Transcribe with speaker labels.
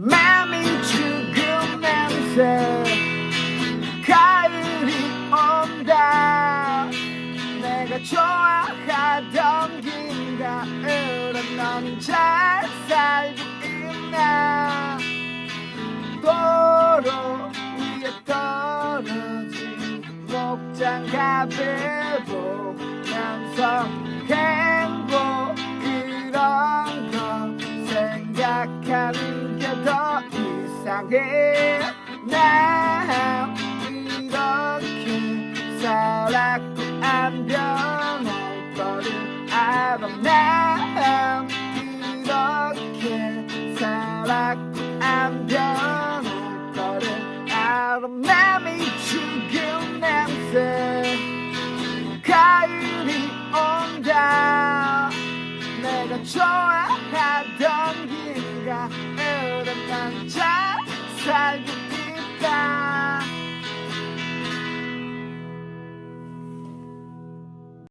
Speaker 1: 맘이 죽은 냄새 가을이 온다. 내가 좋아하던 긴 가을은 너는 잘 살고 있나? 도로 위에 떨어진 목장 가베보 남성 이상해 난 이렇게 살았고 안 변할 거를 알아. 난 이렇게 살았고 안 변할 거를 알아. 맘이 죽은 냄새 가을이 온다. 내가 좋아하던 살고 있다